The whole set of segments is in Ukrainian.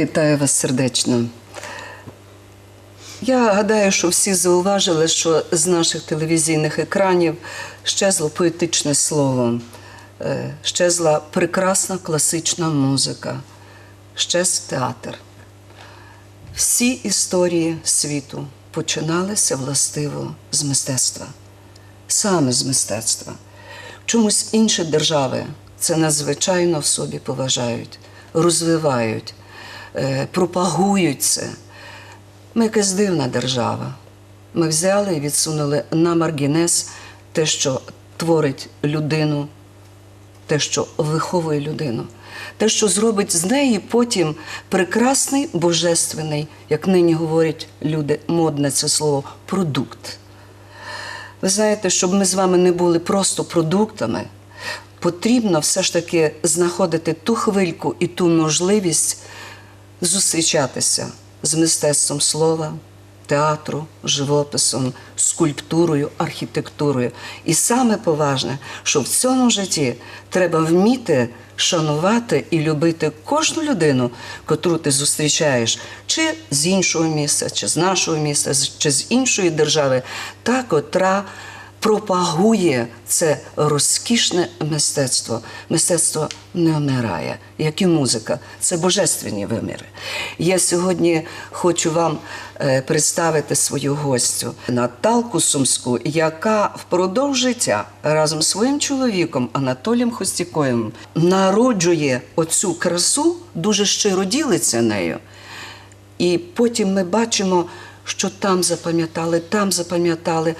Вітаю вас сердечно. Я гадаю, що всі зауважили, що з наших телевізійних екранів щезло поетичне слово, е, щезла прекрасна класична музика, щез театр. Всі історії світу починалися властиво з мистецтва, саме з мистецтва. Чомусь інші держави це надзвичайно в собі поважають, розвивають, пропагують це. Ми якась дивна держава. Ми взяли і відсунули на маргінес те, що творить людину, те, що виховує людину, те, що зробить з неї потім прекрасний божественний, як нині говорять люди, модне це слово, продукт. Ви знаєте, щоб ми з вами не були просто продуктами, потрібно все ж таки знаходити ту хвильку і ту можливість зустрічатися з мистецтвом слова, театру, живописом, скульптурою, архітектурою. І саме поважне, що в цьому житті треба вміти шанувати і любити кожну людину, котру ти зустрічаєш, чи з іншого міста, чи з нашого міста, чи з іншої держави, та котра пропагує це розкішне мистецтво. Мистецтво не вмирає, як і музика. Це божественні виміри. Я сьогодні хочу вам е, представити свою гостю Наталку Сумську, яка впродовж життя разом з своїм чоловіком Анатолієм Хостікоєм народжує оцю красу, дуже щиро ділиться нею. І потім ми бачимо, що там запам'ятали, там запам'ятали.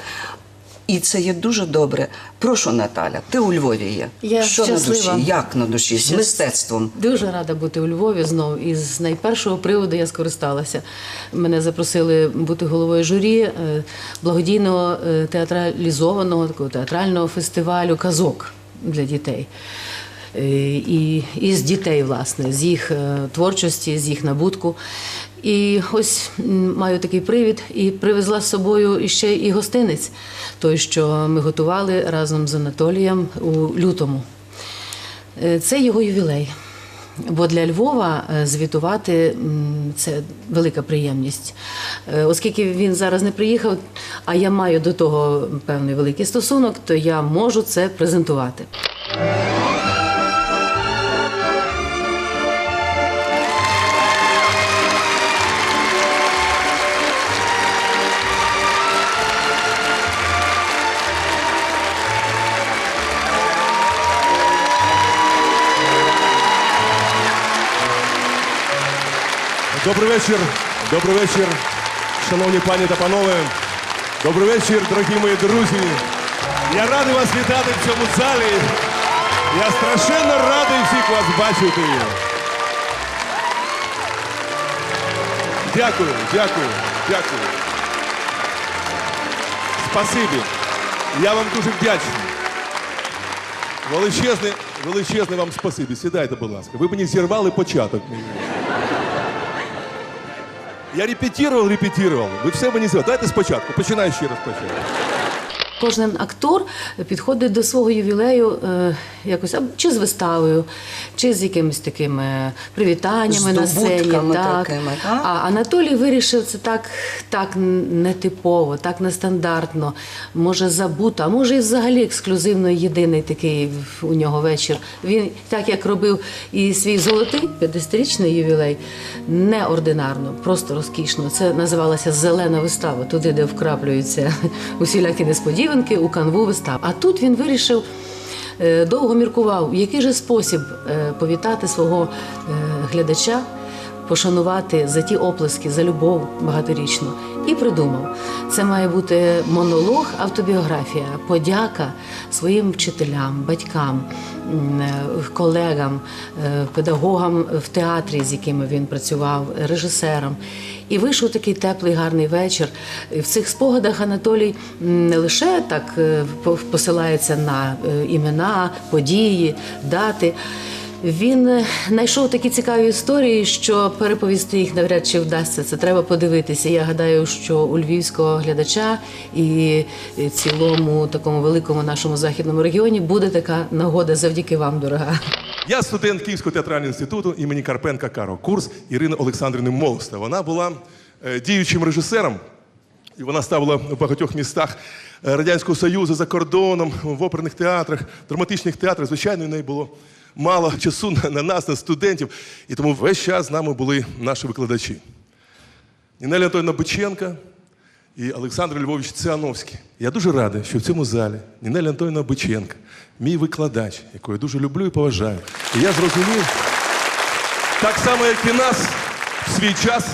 І це є дуже добре. Прошу, Наталя, ти у Львові є. Я що на душі? Як на душі? З мистецтвом. Дуже рада бути у Львові знов. І з найпершого приводу я скористалася. Мене запросили бути головою журі е, благодійного е, театралізованого такого театрального фестивалю казок для дітей. Е, І, і з дітей, власне, з їх творчості, з їх набутку. І ось маю такий привід і привезла з собою ще і гостинець, той, що ми готували разом з Анатолієм у лютому. Е, Це його ювілей. Бо для Львова е, звітувати це велика приємність. Е, Оскільки він зараз не приїхав, а я маю до того певний великий стосунок, то я можу це презентувати. Добрий вечір. Добрий вечір, шановні пані та панове. Добрий вечір, дорогі мої друзі. Я радий вас вітати в цьому залі. Я страшенно радий всіх вас бачити. Дякую, дякую, дякую. Спасибі. Я вам дуже вдячний. Величезне, величезне вам спасибі. Сідайте, будь ласка. Ви мені зірвали початок. Я репетировал, репетировал. Ви все мені зробили. Давайте спочатку. Починаю ще раз спочатку. Кожен актор підходить до свого ювілею е, якось або чи з виставою, чи з якимись такими привітаннями на сцені. Так. такими, так? А Анатолій вирішив це так, так нетипово, так нестандартно, може забуто, а може і взагалі ексклюзивно єдиний такий у нього вечір. Він так як робив і свій золотий 50-річний ювілей, неординарно, просто розкішно. Це називалося зелена вистава, туди, де вкраплюються усілякі несподіванки у канву вистав. А тут він вирішив. е, Довго міркував, який же спосіб е, повітати свого е, глядача, пошанувати за ті оплески, за любов багаторічну. І придумав, це має бути монолог, автобіографія, подяка своїм вчителям, батькам, е, колегам, е, педагогам в театрі, з якими він працював, режисерам. І вийшов такий теплий, гарний вечір. В цих спогадах Анатолій не лише так е, посилається на імена, події, дати. Він е, знайшов такі цікаві історії, що переповісти їх навряд чи вдасться. Це треба подивитися. Я гадаю, що у львівського глядача і цілому такому великому нашому західному регіоні буде така нагода завдяки вам, дорога. Я студент Київського театрального інституту імені Карпенка Каро. Курс Ірини Олександрівни Молоста. Вона була е, діючим режисером, і вона ставила в багатьох містах е, Радянського Союзу за кордоном, в оперних театрах, драматичних театрах. Звичайно, в неї було мало часу на, на нас, на студентів. І тому весь час з нами були наші викладачі. Нінеля Анатольовна Биченка і Олександр Львович Ціановський. Я дуже радий, що в цьому залі Нінеля Анатольовна Биченка, мій викладач, якого я дуже люблю і поважаю. І я зрозумів, так само, як і нас в свій час,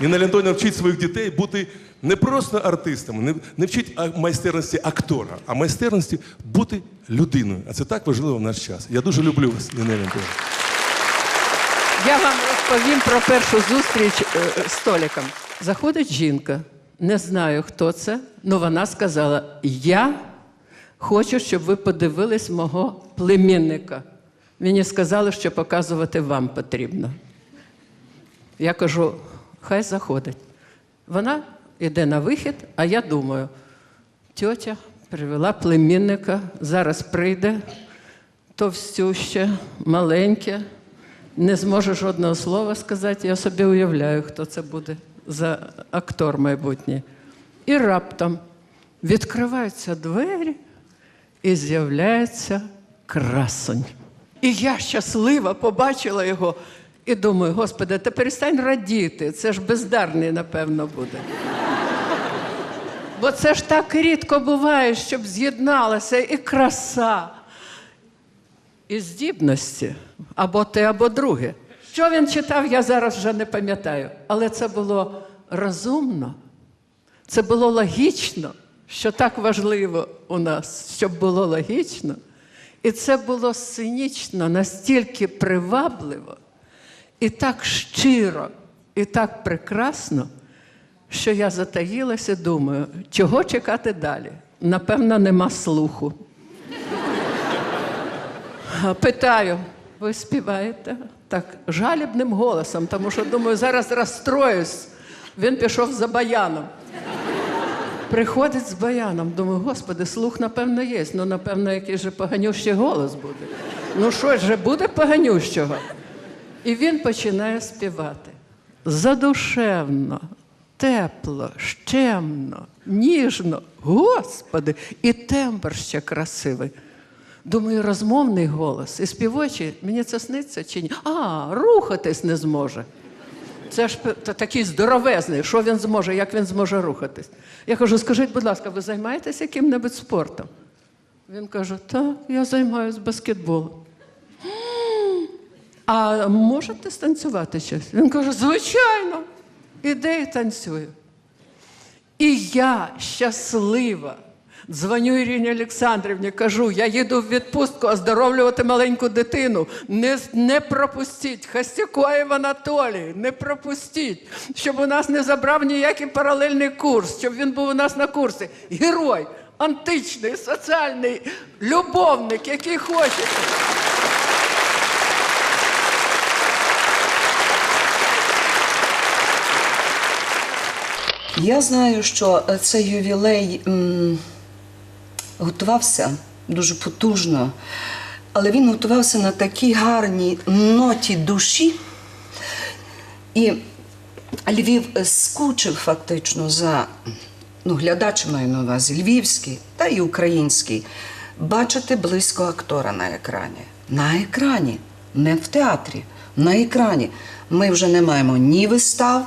Нінеля Анатольовна вчить своїх дітей бути не просто артистами, не, не вчить майстерності актора, а майстерності бути людиною. А це так важливо в наш час. Я дуже люблю вас, Анатольовна. Я вам розповім про першу зустріч е, з Толіком. Заходить жінка, не знаю, хто це, але вона сказала: Я хочу, щоб ви подивились мого племінника. Мені сказали, що показувати вам потрібно. Я кажу, хай заходить. Вона йде на вихід, а я думаю, тьотя привела племінника, зараз прийде, товстюще, маленьке, не зможе жодного слова сказати. Я собі уявляю, хто це буде за актор майбутній. І раптом відкриваються двері і з'являється красунь. І я щаслива побачила його і думаю, Господи, та перестань радіти, це ж бездарний, напевно, буде. Бо це ж так рідко буває, щоб з'єдналася і краса, і здібності, або те, або друге. Що він читав, я зараз вже не пам'ятаю. Але це було розумно, це було логічно, що так важливо у нас, щоб було логічно. І це було сценічно, настільки привабливо, і так щиро, і так прекрасно, що я затаїлася, думаю, чого чекати далі? Напевно, нема слуху. Питаю, ви співаєте? Так, жалібним голосом, тому що думаю, зараз розстроюсь. Він пішов за баяном. Приходить з баяном. Думаю, господи, слух, напевно, є. Ну, напевно, якийсь же поганющий голос буде. Ну, щось же буде поганющого. І він починає співати. Задушевно, тепло, щемно, ніжно. Господи, і тембр ще красивий. Думаю, розмовний голос і співочий, мені це сниться чи ні? А, рухатись не зможе. Це ж такий здоровезний, що він зможе, як він зможе рухатись. Я кажу, скажіть, будь ласка, ви займаєтесь яким-небудь спортом? Він каже, так, я займаюся баскетболом. А можете станцювати щось? Він каже, звичайно, іде і танцює. І я щаслива. Дзвоню Ірині Олександрівні, кажу, я їду в відпустку оздоровлювати маленьку дитину. Не, не пропустіть. Хастякоєв Анатолій, не пропустіть, щоб у нас не забрав ніякий паралельний курс, щоб він був у нас на курсі. Герой, античний, соціальний, любовник, який хочете. Я знаю, що е, цей ювілей м, готувався дуже потужно, але він готувався на такій гарній ноті душі. І Львів е, скучив фактично за ну, глядач маю на увазі, львівський та й український, бачити близько актора на екрані. На екрані, не в театрі, на екрані. Ми вже не маємо ні вистав,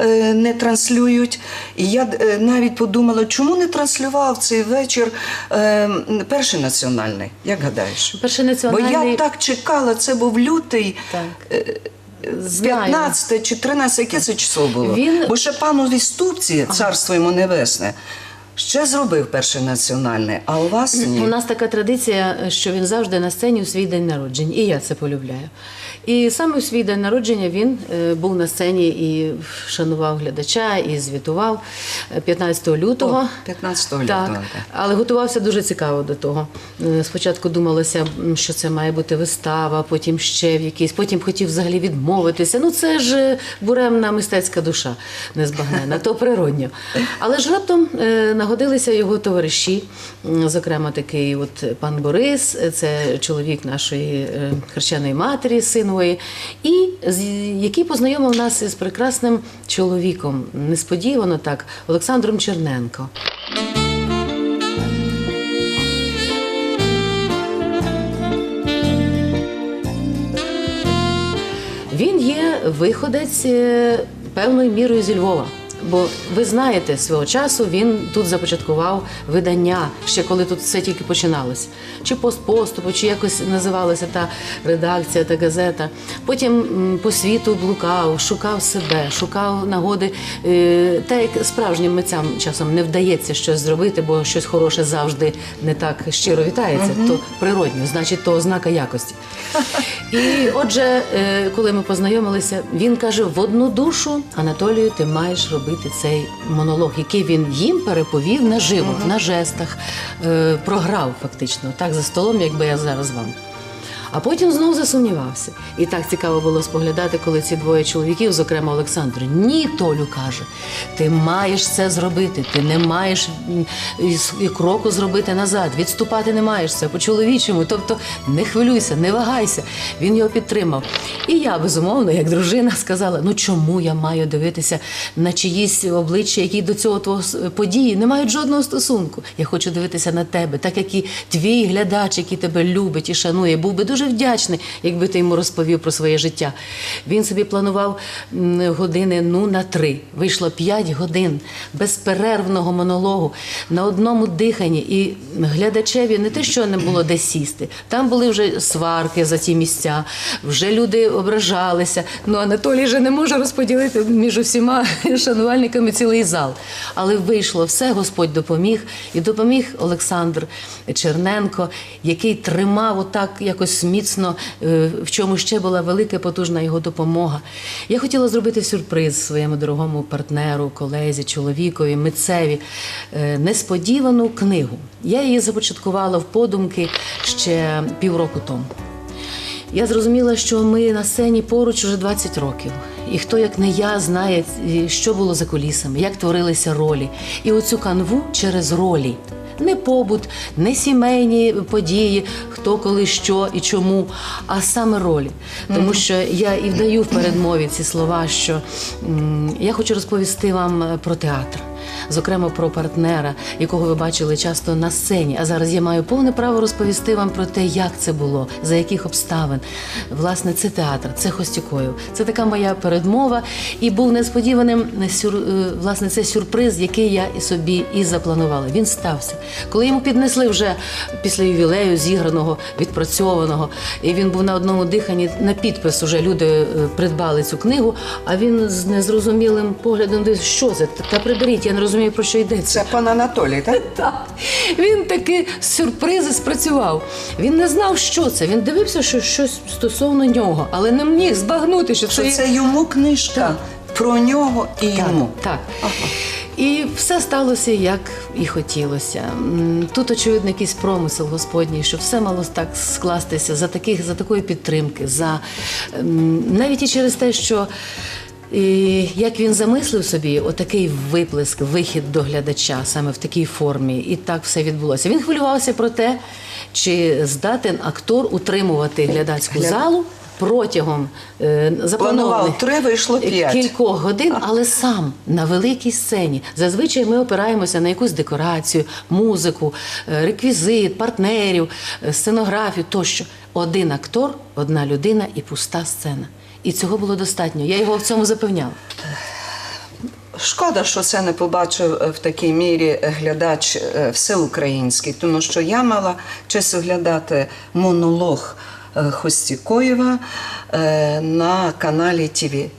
е, не транслюють. І я е, навіть подумала, чому не транслював цей вечір е, перший національний? Як гадаєш? Перший Бо я так чекала, це був лютий. Так. е, 15 чи 13, яке це число було? Він- Бо ще панові ступці, царство йому небесне, ще зробив перший національний, а у вас ні. У нас така традиція, що він завжди на сцені у свій день народження, і я це полюбляю. І саме у свій день народження він е, був на сцені і шанував глядача, і звітував е, 15 лютого. О, 15 лютого, Так, але готувався дуже цікаво до того. Е, Спочатку думалося, що це має бути вистава, потім ще в якийсь, потім хотів взагалі відмовитися. Ну це ж е, буремна мистецька душа незбагнена, то природньо. Але ж раптом е, нагодилися його товариші, зокрема, такий от пан Борис, це чоловік нашої е, хрещеної матері, синової, і який познайомив нас із прекрасним чоловіком, несподівано так, Олександром Черненко. Він є виходець е, певною мірою зі Львова. Бо ви знаєте, свого часу він тут започаткував видання, ще коли тут все тільки починалось. Чи постпоступу, чи якось називалася та редакція та газета. Потім по світу блукав, шукав себе, шукав нагоди. Е, Та як справжнім митцям часом не вдається щось зробити, бо щось хороше завжди не так щиро вітається, то природньо, значить, то ознака якості. І отже, е, коли ми познайомилися, він каже: в одну душу, Анатолію, ти маєш робити цей монолог, який він їм переповів наживо, на жестах, е, програв фактично, так за столом, якби я зараз вам. А потім знову засумнівався. І так цікаво було споглядати, коли ці двоє чоловіків, зокрема Олександр, ні, Толю каже, ти маєш це зробити, ти не маєш і кроку зробити назад, відступати не маєш це по-чоловічому. Тобто не хвилюйся, не вагайся. Він його підтримав. І я, безумовно, як дружина, сказала: ну чому я маю дивитися на чиїсь обличчя, які до цього твого події не мають жодного стосунку. Я хочу дивитися на тебе, так як і твій глядач, який тебе любить і шанує, був би дуже вдячний, якби ти йому розповів про своє життя. Він собі планував години ну на три. Вийшло п'ять годин безперервного монологу на одному диханні. І глядачеві не те, що не було де сісти. Там були вже сварки за ті місця, вже люди ображалися. Ну Анатолій же не може розподілити між усіма шанувальниками цілий зал. Але вийшло все, Господь допоміг, і допоміг Олександр Черненко, який тримав отак якось міцно, е, в чому ще була велика потужна його допомога. Я хотіла зробити сюрприз своєму дорогому партнеру, колезі, чоловікові, митцеві, е, несподівану книгу. Я її започаткувала в подумки ще півроку тому. Я зрозуміла, що ми на сцені поруч уже 20 років. І хто, як не я, знає, що було за кулісами, як творилися ролі. І оцю канву через ролі. Не побут, не сімейні події, хто коли що і чому, а саме ролі. Тому що я і вдаю в передмові ці слова, що м, я хочу розповісти вам е, про театр зокрема про партнера, якого ви бачили часто на сцені. А зараз я маю повне право розповісти вам про те, як це було, за яких обставин. Власне, це театр, це Хостюкоїв. Це така моя передмова. І був несподіваним сюр, е, власне цей сюрприз, який я і собі і запланувала. Він стався. Коли йому піднесли вже після ювілею зіграного, відпрацьованого, і він був на одному диханні на підпис. Уже люди е, придбали цю книгу. А він з незрозумілим поглядом дивився, що це? Та приберіть, я не розумію, про що йдеться. Це пан Анатолій, так? Так. Він таки сюрпризи спрацював. Він не знав, що це. Він дивився, що щось стосовно нього, але не міг збагнути, що, Що це, це йому книжка про нього і йому. Так. І все сталося, як і хотілося. Тут, очевидно, якийсь промисел Господній, що все мало так скластися за таких, за такої підтримки, за навіть і через те, що. І як він замислив собі отакий виплеск, вихід до глядача саме в такій формі, і так все відбулося. Він хвилювався про те, чи здатен актор утримувати глядацьку Гляд- залу протягом е, запланованих Планував три, вийшло п'ять. кількох годин, але сам на великій сцені. Зазвичай ми опираємося на якусь декорацію, музику, е, реквізит, партнерів, е, сценографію тощо. Один актор, одна людина і пуста сцена. І цього було достатньо. Я його в цьому запевняла. Шкода, що це не побачив е, в такій мірі глядач е, всеукраїнський, тому що я мала честь оглядати монолог е, Хостікоєва е, на каналі ТВ,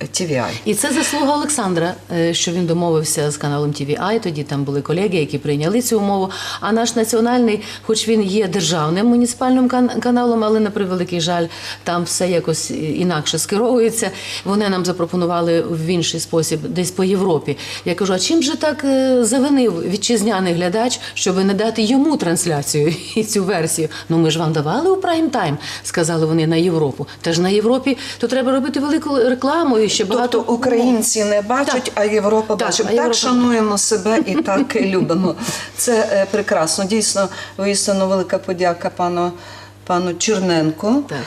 TVI. І це заслуга Олександра, е, що він домовився з каналом TVI. Тоді там були колеги, які прийняли цю умову. А наш національний, хоч він є державним муніципальним каналом, але на превеликий жаль, там все якось інакше скеровується. Вони нам запропонували в інший спосіб, десь по Європі. Я кажу: а чим же так е, завинив вітчизняний глядач, щоб не дати йому трансляцію і цю версію? Ну ми ж вам давали у прайм тайм, сказали вони на Європу. Та ж на Європі то треба робити велику рекламу ще багато Тобто українці не бачать, Так. а Європа Так, бачить. а Так шануємо себе і так любимо. Це е, прекрасно. Дійсно, виїстину велика подяка пану, пану Черненку. Так.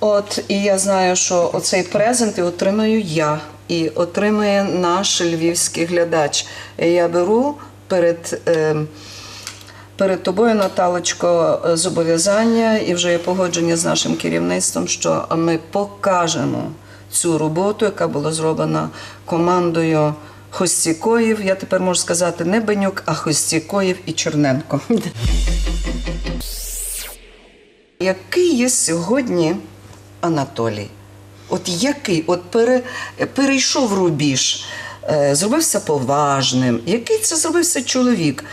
От і я знаю, що оцей презент і отримаю я, і отримає наш львівський глядач. Я беру перед. Е, Перед тобою, Наталочко, зобов'язання і вже є погодження з нашим керівництвом, що ми покажемо цю роботу, яка була зроблена командою Хостікоїв. Я тепер можу сказати не Бенюк, а Хостікоїв і Черненко. Який є сьогодні Анатолій? От який? От пере, перейшов рубіж, е, зробився поважним. Який це зробився чоловік?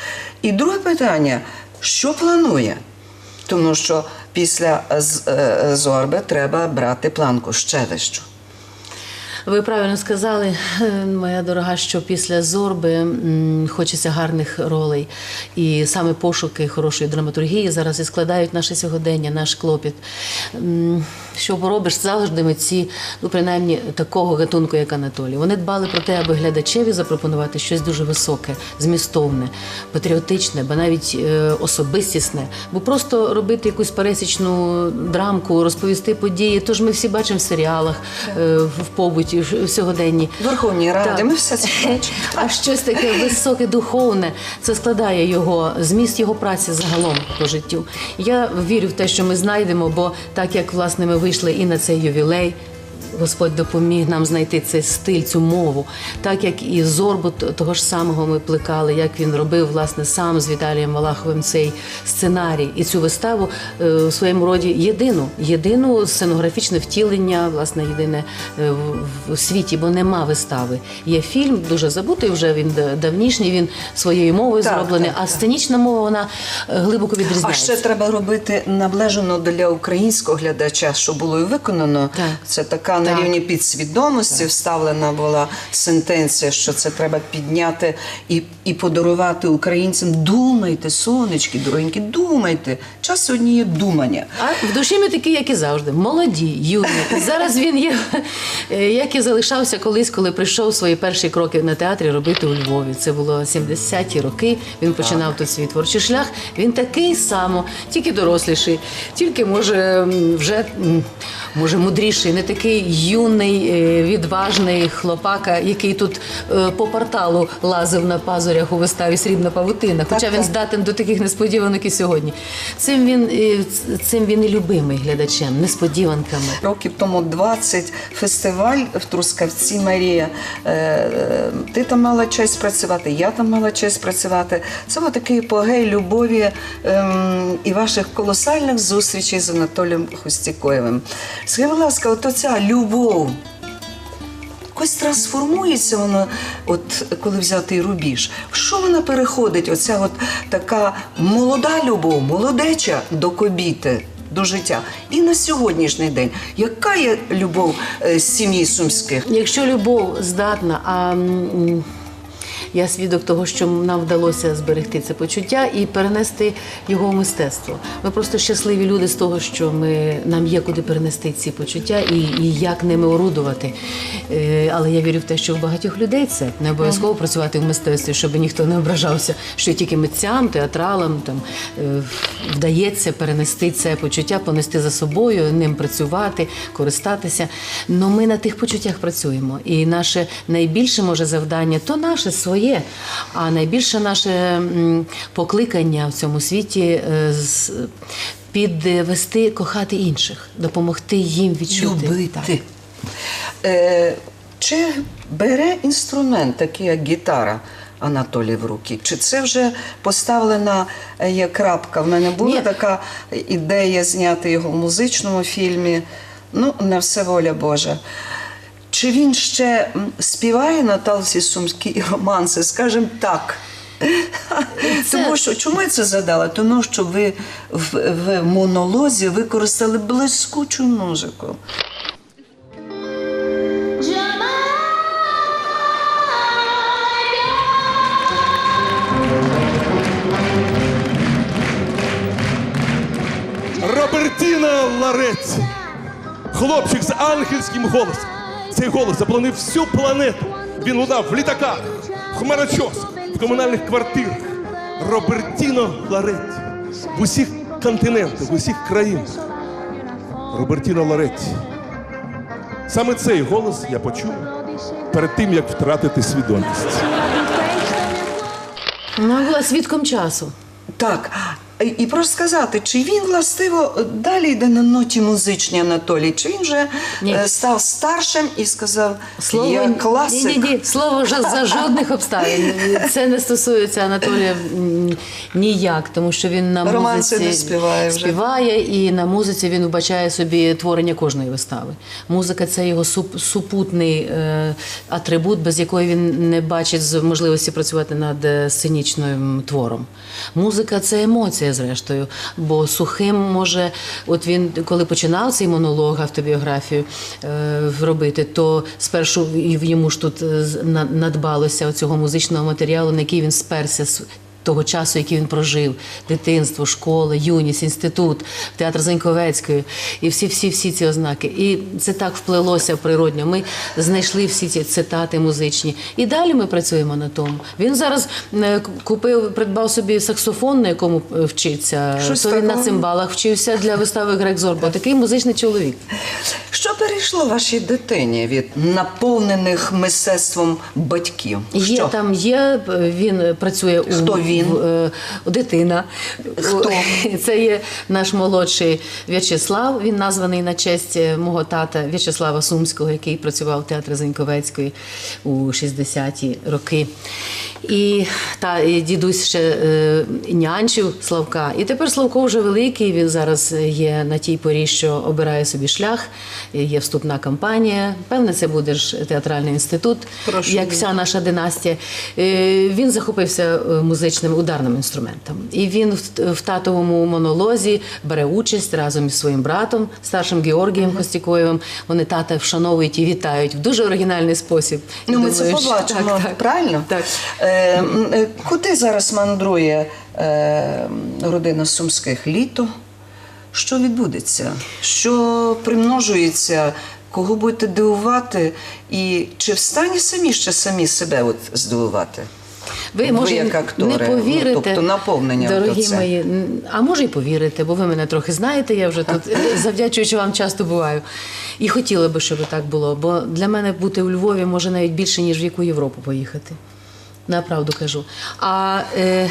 І друге питання: що планує? Тому що після з- е, зорби треба брати планку ще вищу. Ви правильно сказали, е, моя дорога, що після зорби хочеться гарних ролей. І саме пошуки хорошої драматургії зараз і складають наше сьогодення, наш клопіт. Що поробиш завжди митці, ну принаймні такого гатунку, як Анатолій. Вони дбали про те, аби глядачеві запропонувати щось дуже високе, змістовне, патріотичне, ба навіть е, особистісне. Бо просто робити якусь пересічну драмку, розповісти події. Тож ми всі бачимо в серіалах, е, в побуті, сьогоденні. верховні Верховній Раді ми все це бачимо. А щось таке високе, духовне, це складає його зміст його праці загалом по життю. Я вірю в те, що ми знайдемо, бо так як власне ми вийшли і на цей ювілей. Господь допоміг нам знайти цей стиль, цю мову, так як і зорбу того ж самого ми плекали, як він робив власне сам з Віталієм Валаховим цей сценарій і цю виставу е, у своєму роді єдину, єдину сценографічне втілення, власне, єдине е, в, в світі, бо нема вистави. Є фільм, дуже забутий вже він давнішній, він своєю мовою Так, зроблений, так, а сценічна мова вона е, глибоко А ще треба робити наближено для українського глядача, що було і виконано. Так. Це така на рівні підсвідомості вставлена була сентенція, що це треба підняти і, і подарувати українцям. Думайте, сонечки, дорогенькі, думайте. Час сьогодні є думання. А в душі ми такі, як і завжди, молоді, юні. Зараз він є, е, як і залишався колись, коли прийшов свої перші кроки на театрі робити у Львові. Це було 70-ті роки. Він починав тут свій творчий шлях. Він такий само, тільки доросліший, тільки може вже може мудріший, не такий юний, е, відважний хлопака, який тут е, по порталу лазив на пазурях у виставі Срібна павутина. Хоча Так, він так. здатен до таких несподіванок і сьогодні. Цим він е, цим він і любимий глядачем, несподіванками. Років тому 20 фестиваль в Трускавці Марія. Ти там мала честь працювати, я там мала честь працювати. Це був такий епогей любові ем, і ваших колосальних зустрічей з Анатолієм Хостікоєвим. Скажи, будь ласка, от оця любов. Якось трансформується вона, от коли взяти рубіж. В що вона переходить? Оця от така молода любов, молодеча до кобіти, до життя. І на сьогоднішній день. Яка є любов е, з сім'ї сумських? Якщо любов здатна, а я свідок того, що нам вдалося зберегти це почуття і перенести його в мистецтво. Ми просто щасливі люди з того, що ми нам є куди перенести ці почуття і, і як ними орудувати. Е, але я вірю в те, що в багатьох людей це не обов'язково працювати в мистецтві, щоб ніхто не ображався, що тільки митцям, театралам там е, вдається перенести це почуття, понести за собою, ним працювати, користатися. Но ми на тих почуттях працюємо. І наше найбільше може завдання то наше своє, а найбільше наше покликання в цьому світі е, підвести кохати інших, допомогти їм відчути. Любити. Е, чи бере інструмент, такий як гітара? Анатолій в руки? Чи це вже поставлена е, є крапка? В мене була Ні. така ідея зняти його в музичному фільмі. Ну, не все воля Божа. Чи він ще співає на талсі сумські романси? Скажімо так. Тому що чому я це задала? Тому що ви в, в монолозі використали блискучу музику. Робертіна Ларець. Хлопчик з ангельським голосом. Цей голос заполонив всю планету. Він лунав в літаках, в хмарочосах, в комунальних квартирах. Робертіно Ларетті в усіх континентах, в усіх країнах. Робертіно Ларетті. Саме цей голос я почув перед тим, як втратити свідомість. Вона була свідком часу. Так. І- просто сказати, чи він властиво далі йде на ноті музичній Анатолій, чи він вже Ні. е, став старшим і сказав, Слово я класик. Ні, ні, ні. Слово за жодних обставин. Це не стосується Анатолія ніяк, тому що він на Романси музиці співає вже. співає, і на музиці він вбачає собі творення кожної вистави. Музика це його суп, супутний е, атрибут, без якої він не бачить можливості працювати над е, сценічним твором. Музика це емоція, зрештою. Бо сухим може, от він коли починав цей монолог, автобіографію е, робити, то спершу йому ж тут е, надбалося цього музичного матеріалу, на який він сперся. Того часу, який він прожив, дитинство, школа, юність, інститут, театр Заньковецької, і всі, всі, всі ці ознаки. І це так вплелося природньо. Ми знайшли всі ці цитати музичні. І далі ми працюємо на тому. Він зараз е, купив, придбав собі саксофон, на якому е, вчиться. Щось то він на цимбалах вчився для вистави Грек Зорбо. Такий музичний чоловік. Що перейшло вашій дитині від наповнених мистецтвом батьків? Є Що? там є, він працює у Хто він? В, е, дитина. Хто? Це є наш молодший В'ячеслав. Він названий на честь е, мого тата В'ячеслава Сумського, який працював в театрі Заньковецької у 60-ті роки. І та і дідусь ще е, нянчив Славка. І тепер Славко вже великий. Він зараз є на тій порі, що обирає собі шлях. Є вступна кампанія. Певне, це буде ж театральний інститут, Прошу. як вся наша династія. Е, Він захопився е, музичним ударним інструментом. І він в, татовому монолозі бере участь разом із своїм братом, старшим Георгієм Костікоєвим. Вони тата вшановують і вітають в дуже оригінальний спосіб. Ну, ми це побачимо, Так, так. правильно? Так. Е, е, куди зараз мандрує е, родина Сумських літо? Що відбудеться? Що примножується? Кого будете дивувати? І чи в стані самі ще самі себе от здивувати? Ви, Ви може, як актори, не ну, повірите, тобто наповнення дорогі це. мої, а може й повірите, бо ви мене трохи знаєте, я вже тут, завдячуючи вам, часто буваю. І хотіла би, щоб так було, бо для мене бути у Львові може навіть більше, ніж в яку Європу поїхати. На правду кажу. А е,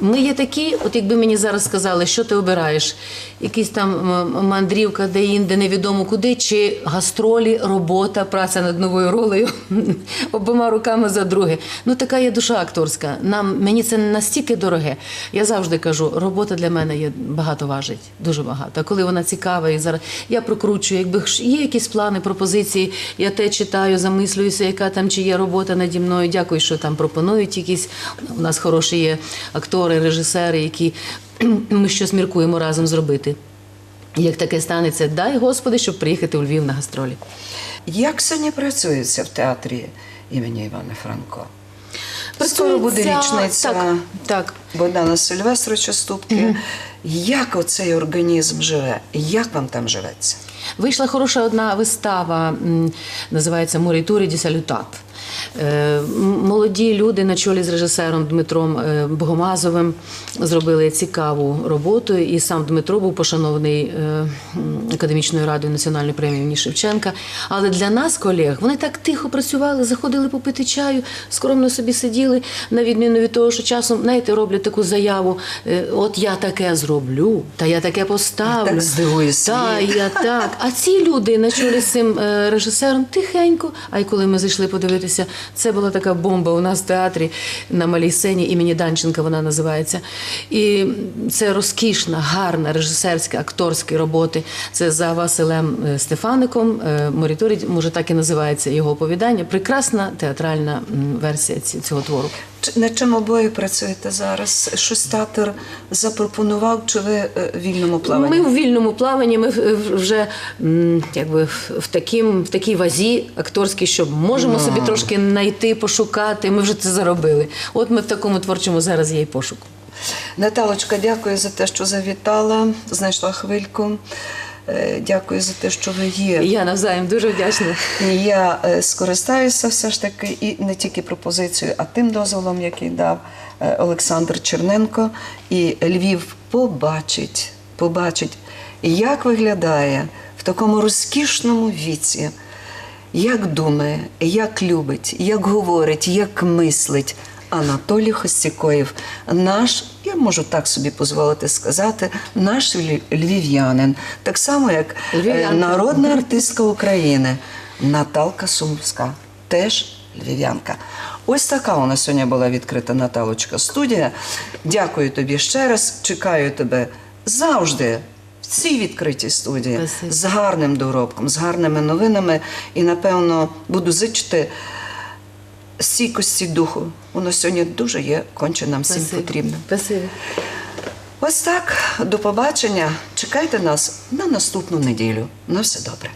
ми є такі, от якби мені зараз сказали, що ти обираєш, якийсь там мандрівка, де інде, невідомо куди, чи гастролі, робота, праця над новою ролею, обома руками за друге. Ну така є душа акторська. Нам мені це настільки дороге. Я завжди кажу, робота для мене є багато важить, дуже багато. А коли вона цікава, і зараз я прокручую, якби є якісь плани, пропозиції, я те читаю, замислююся, яка там чи є робота наді мною. Дякую, що там пропонують якісь. У нас хороші є актори, режисери, які ми щось міркуємо разом зробити. Як таке станеться, дай Господи, щоб приїхати у Львів на гастролі. Як сьогодні працюється в театрі імені Івана Франко? Скоро буде річниця Так, так. Богдана Сильвестровича Ступки. Як оцей організм живе? Як вам там живеться? Вийшла хороша одна вистава, називається Морітурі ді Салютат. М- Молоді люди на чолі з режисером Дмитром е, Богомазовим зробили цікаву роботу, і сам Дмитро був пошанований е, академічною радою національної премії імені Шевченка. Але для нас, колег, вони так тихо працювали, заходили попити чаю, скромно собі сиділи, на відміну від того, що часом, знаєте, роблять таку заяву: е, от я таке зроблю, та я таке поставлю. Так здивує Та, я так. А ці люди на чолі з цим е, режисером тихенько. А й коли ми зайшли подивитися, це була така бомба у нас в театрі на малій сцені імені Данченка вона називається. І це розкішна, гарна режисерська, акторська роботи. Це за Василем е, Стефаником. Е, Моріторій, може, так і називається його оповідання. Прекрасна театральна версія цього твору. Чи- Над чим обоє працюєте зараз? Щось театр запропонував, чи ви е, в вільному плаванні? Ми в вільному плаванні, ми вже якби в, в, таким, в такій вазі акторській, що можемо собі трошки знайти, пошукати. Ми вже це заробили. От ми в такому творчому зараз є і пошуку. Наталочка, дякую за те, що завітала, знайшла хвильку. Е, Дякую за те, що ви є. Я навзаєм дуже вдячна. Я е, скористаюся все ж таки і не тільки пропозицією, а тим дозволом, який дав е, Олександр Черненко. І Львів побачить, побачить, як виглядає в такому розкішному віці, як думає, як любить, як говорить, як мислить. Анатолій Хостікоєв, наш, я можу так собі дозволити сказати, наш львів'янин, так само як е, Львів'янка. народна артистка України Наталка Сумська, теж львів'янка. Ось така у нас сьогодні була відкрита Наталочка студія. Дякую тобі ще раз. Чекаю тебе завжди в цій відкритій студії Спасибі. з гарним доробком, з гарними новинами. І напевно буду зичити стійкості духу. Воно сьогодні дуже є конче нам всім Спасибо. потрібно. Спасибо. Ось так. До побачення. Чекайте нас на наступну неділю. На все добре.